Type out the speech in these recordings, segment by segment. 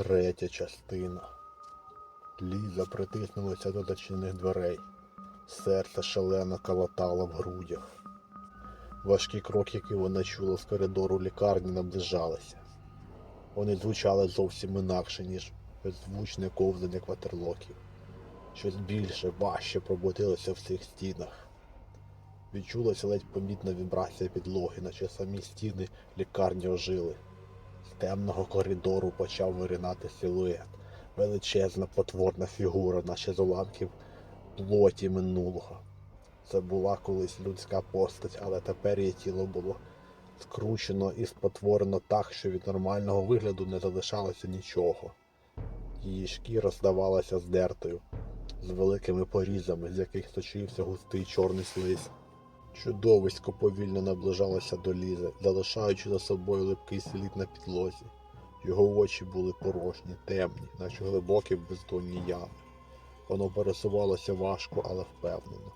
Третя частина. Ліза притиснулася до зачинених дверей. Серце шалено калатало в грудях. Важкі кроки, які вона чула з коридору лікарні, наближалися. Вони звучали зовсім інакше, ніж беззвучне ковзання квартирлоків. Щось більше, важче пробудилося в цих стінах. Відчулася ледь помітна вібрація підлоги, наче самі стіни лікарні ожили. Темного коридору почав виринати силует. Величезна потворна фігура, наче з уламків плоті минулого. Це була колись людська постать, але тепер її тіло було скручено і спотворено так, що від нормального вигляду не залишалося нічого. Її шкіра здавалася здертою, з великими порізами, з яких сочився густий чорний слиз. Чудовисько повільно наближалося до лізи, залишаючи за собою липкий слід на підлозі. Його очі були порожні, темні, наче глибокі бездонні ями. Воно пересувалося важко, але впевнено,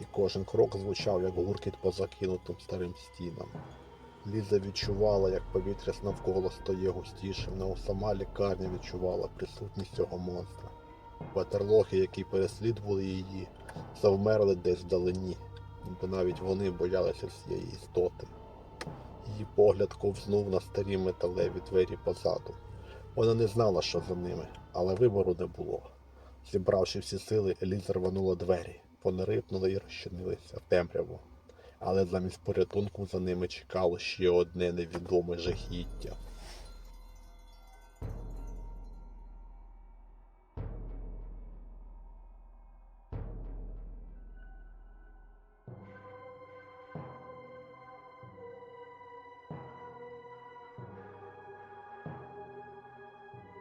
і кожен крок звучав як гуркіт по закинутим старим стінам. Ліза відчувала, як повітря навколо стає густішим, але сама лікарня відчувала присутність цього монстра. Ватерлохи, які переслідували її, завмерли десь вдалині, ніби навіть вони боялися всієї істоти. Її погляд ковзнув на старі металеві двері позаду. Вона не знала, що за ними, але вибору не було. Зібравши всі сили, Еліза рванула двері, вони рипнули і розчинилися в темряву. Але замість порятунку за ними чекало ще одне невідоме жахіття.